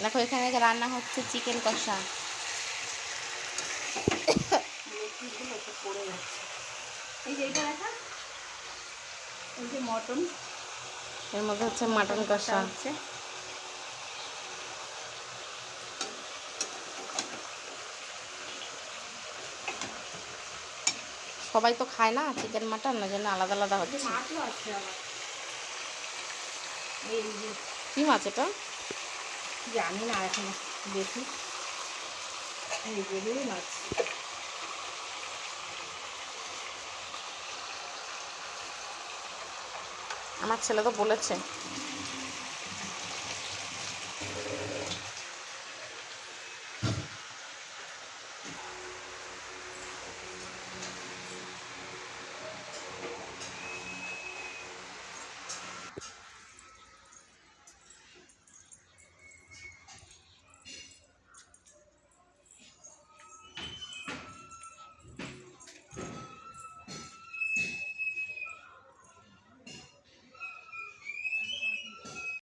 দেখো এখানে রান্না হচ্ছে চিকেন কষা। পিসগুলো একটু পড়ে যাচ্ছে এই যে এইটা দেখা এই যে মটন। এর মধ্যে হচ্ছে মাটন কষা। হচ্ছে। সবাই তো খায় না চিকেন মাটন না জন্য আলাদা আলাদা হচ্ছে। কি মাছ এটা? জানি না এখন দেখি। এইগুলোই মাছ আমার ছেলে তো বলেছে।